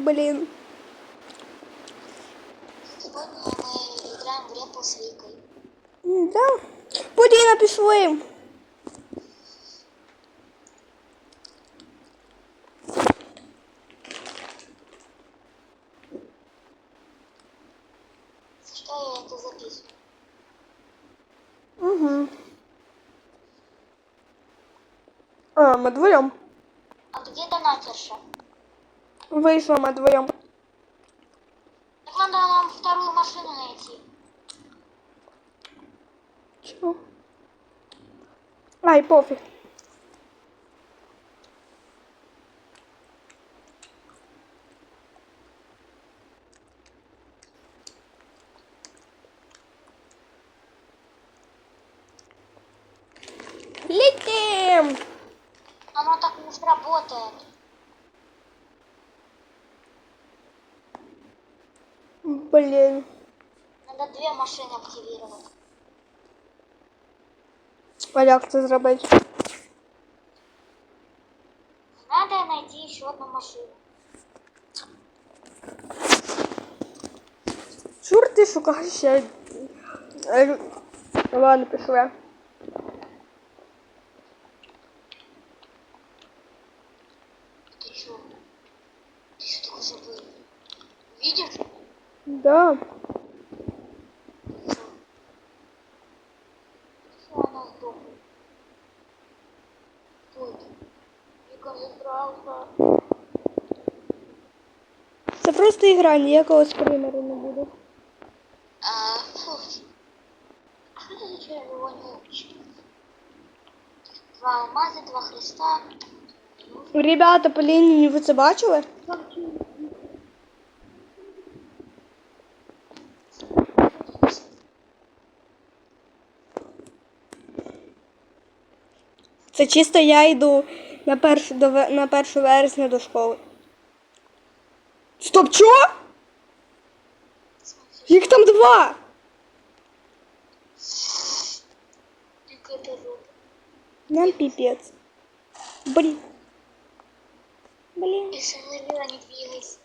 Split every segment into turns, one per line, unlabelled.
Блін.
Сегодня мы играем в репу с Викой.
М, Да. Поліна, пішли.
За что я это записываю?
Угу. А, ми вдвоєм.
А где донатерша?
Вийшла ми вдвоєм.
Так надо нам вторую машину найти.
Чого? Ай, пофіг. Летим!
Оно так не сработает.
Блин.
Надо две машины активировать.
А як це зробити?
Надо найти еще одну машину.
Чур ти шукаєш ще. Ладно, пішли. Да. Це просто ігра, ніякого скримеру не буде.
А, фу. Что это за червонючий? Два алмаза, два хреста.
Ребята, по лінії, ви це бачили? Це чисто я йду на першу, до, на першу вересня до школи. Стоп, чого? Їх там два! Нам піпець.
Не двигайся.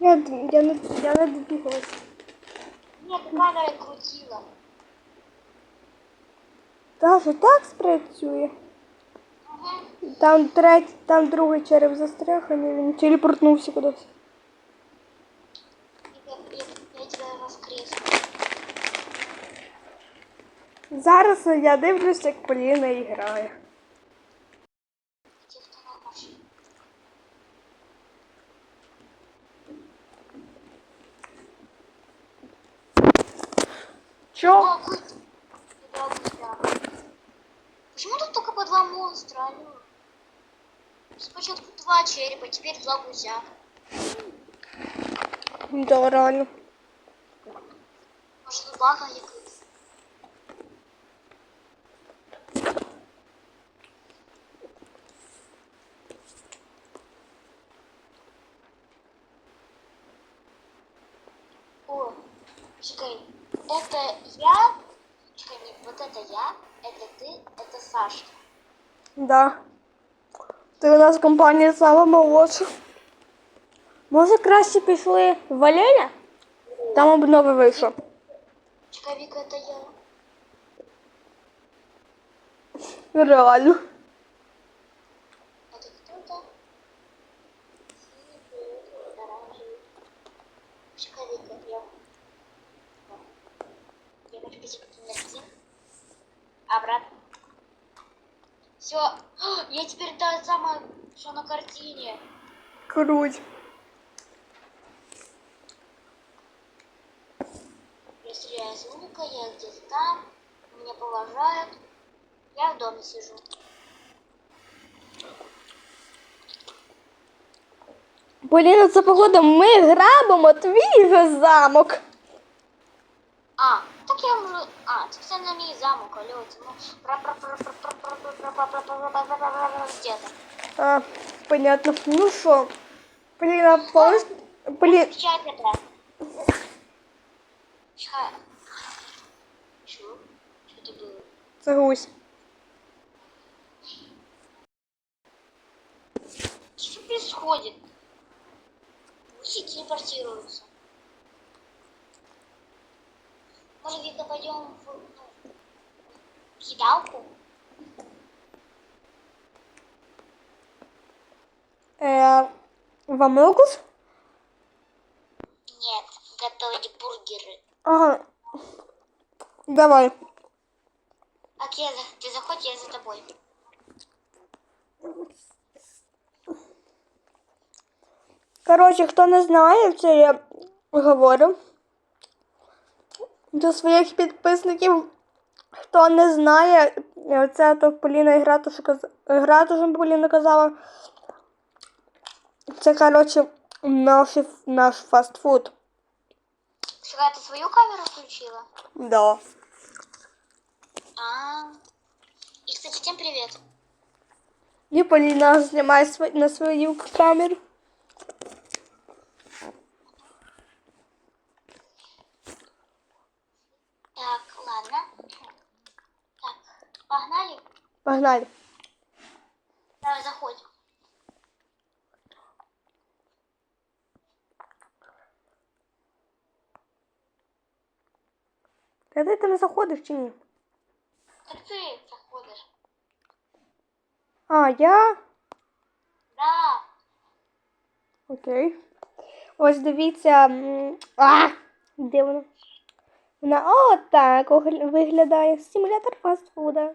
Я, я, я не добігалась.
Нет, камера крутила.
Що так спрацює? Там третій, там другий череп застряг, не він телепортнувся кудись. Зараз я дивлюсь, як Поліна грає.
два черепа, теперь два гуся.
Да, реально.
Может, бага якийсь? О, чекай, это я? Чекай, нет, вот это я, это ты, это Саша.
Да. Ти у нас компанія сама молодша. Може краще пішли в Валерія? Там обнови вийшов.
Чекай, Вика, это я.
Реально.
Это Все. Я теперь та самая, что на картине.
Круть.
Я стреляю из лука, я где-то там. Меня поважают. Я в доме сижу.
Поліна, це погода, ми грабимо твій же замок.
на мій замок, алло, це ну. Где-то.
А, понятно. Ну що? Поліна, помниш? Полі...
Чай это. Чай. Чё? Что это было?
Це гусь.
Что происходит? Все телепортируются. Может, Вика, пойдем в ну, в кидалку?
Е, в Амелкус?
Нет, готовить бургеры.
Ага. Давай.
За- ты заходь, я за тобой.
Коротше, хто не знає, це я говорю до своїх підписників. Хто не знає, це то Поліна і Гратуш каз- Поліна казала. Це, коротше, наш, наш фастфуд.
Шура, ты свою камеру включила?
Да.
А. И, кстати, всем привет.
І Поліна знімає на свою камеру.
Так, ладно. Так, погнали?
Погнали.
Давай, заходь.
Та ти там заходиш чи ні?
Так ты заходишь.
А, я?
Да.
Окей. Ось дивіться. А! Де вона? Вона отак виглядає. Симулятор фастфуда.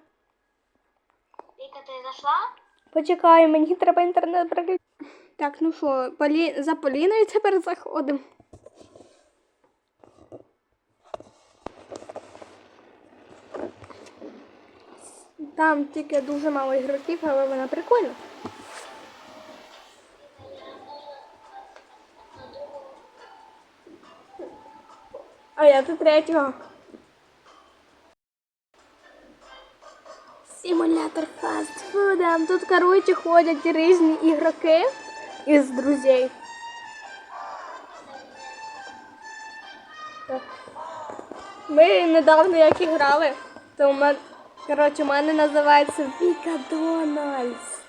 Вика, ты зашла?
Почекай, мені треба інтернет переключити. Так, ну що, Полі... за Поліною тепер заходимо. Там тільки дуже мало ігроків, але вона прикольна. А я тут третього. Симулятор фастфуда. Тут, короче, ходять різні ігроки із друзей. Ми недавно як і грали, то у мене, коротше, у мене називається Віка Дональдс.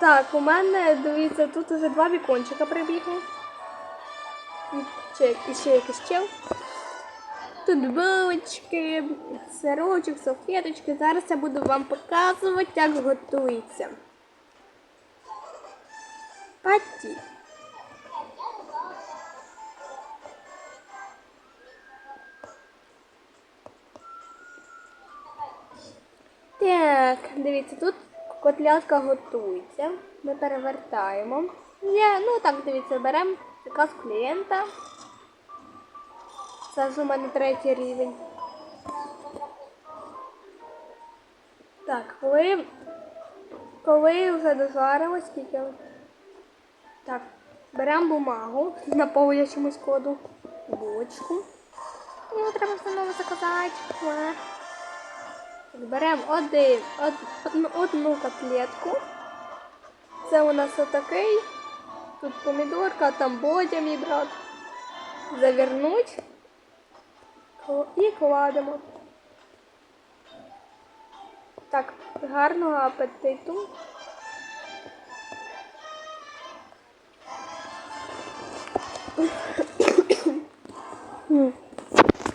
Так, у мене, дивіться, тут уже два вікончика прибігли. І ще якийсь чел. Тут булочки, сирочок, салфеточки. Зараз я буду вам показувати, як готується. Паті. Так, дивіться, тут котлятка готується. Ми перевертаємо. Є, ну так, дивіться, беремо заказ клієнта. Це ж у мене третій рівень. Так, коли, коли вже дожарилось, скільки. Так, беремо бумагу, наповнюємо чимось коду, булочку. Його треба знову заказати. Беремо один, од, одну, одну котлетку. Це у нас отакий. Тут помідорка, там бодя мій брат. Завернуть. І кладемо. Так, гарного апетиту.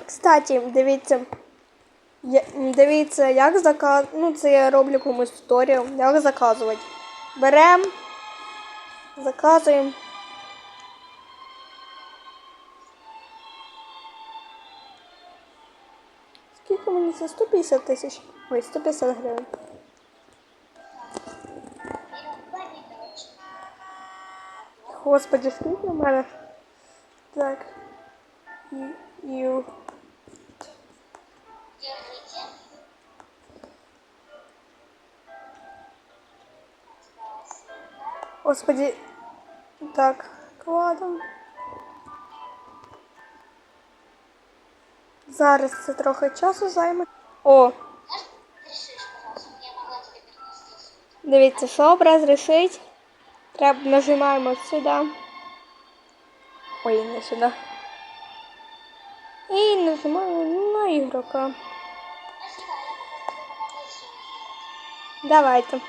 Кстати, дивіться. Дивіться, як заказ... Ну, це я роблю комусь туторіал. Як заказувати. Беремо, заказуємо. Це? 150 тисяч. Ой, 150 гривень. Господи, скільки в мене? Так. І... Господи. Так, кладом. Зараз це трохи часу займе. О, дивіться, щоб розрішити, треба нажимаємо сюди. Ой, не сюди. І нажимаємо на ігрока. Давайте.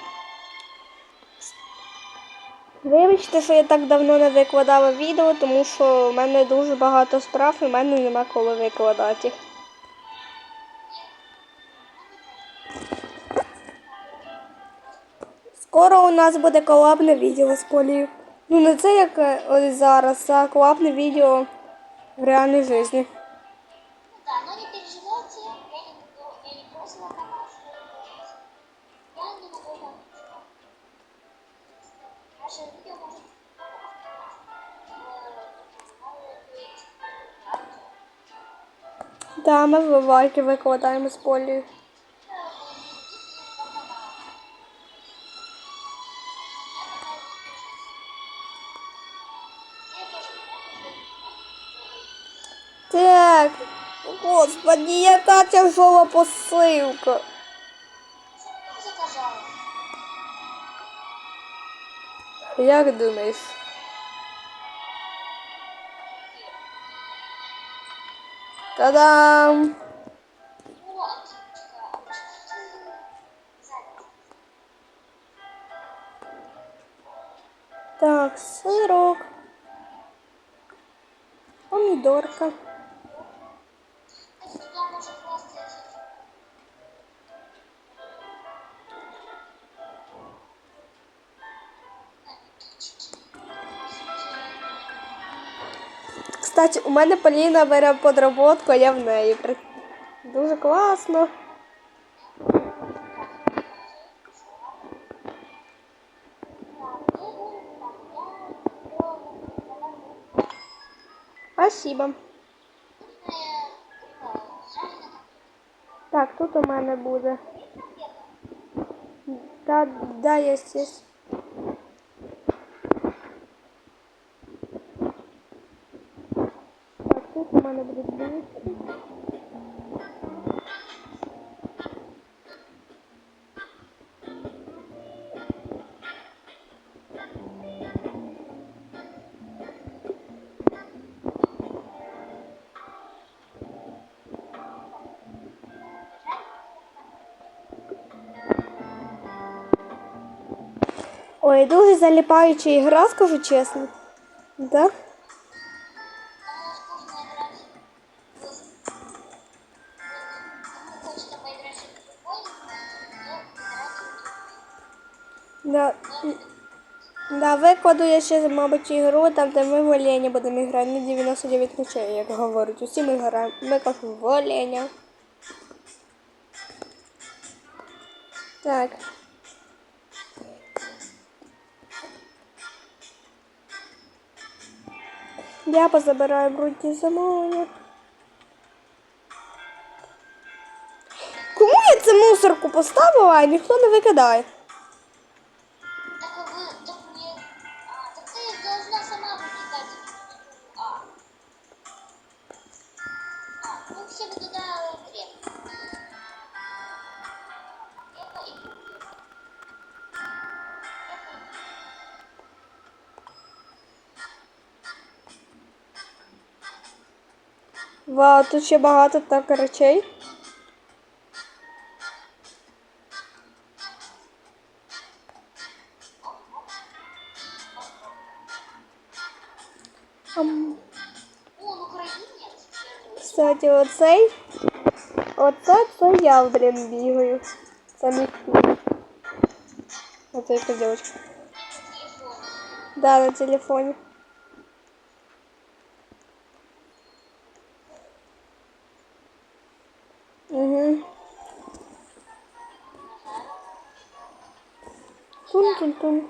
Вибачте, що я так давно не викладала відео, тому що в мене дуже багато справ і в мене нема коли викладати. Скоро у нас буде колабне відео з Полією. Ну не це як е, ось зараз, а колабне відео в реальній житті.
Да,
ми в лайки викладаємо з Полією. Так, господи, яка тяжова
заказала.
Як думаєш? Та-дам!
Вот.
Так, сирок. Помідорка. Кстати, у мене Поліна бере подроботку, а я в неї. Дуже класно. Спасибо. Так, тут у мене буде. Да, да, є, є. Тут у мене будуть блюдці. Ой, дуже заліпаюча ігра, скажу чесно. Да? Да. Да, викладу я ще, мабуть, ігру, там, де ми в Оленя будемо грати на 99 ночей, як говорять. Усі ми граємо. Ми кажемо в Оленя. Так. Я позабираю брудні замовлення. Кому я цю мусорку поставила, а ніхто не викидає? Вау, тут ще багато так речей. Ам,
Он украинец?
Кстати, оцей. Оце це я, блін, бігаю. Це мій фільм. Оце яка дівчинка.
Телефон.
Да, на телефоні.
Пошли.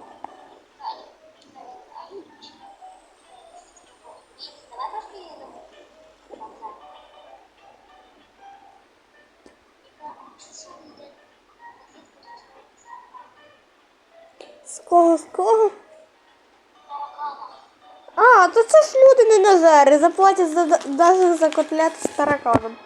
З кого, з кого? А, то це ж люди не назари, заплатять за, навіть за котлети з тараканом.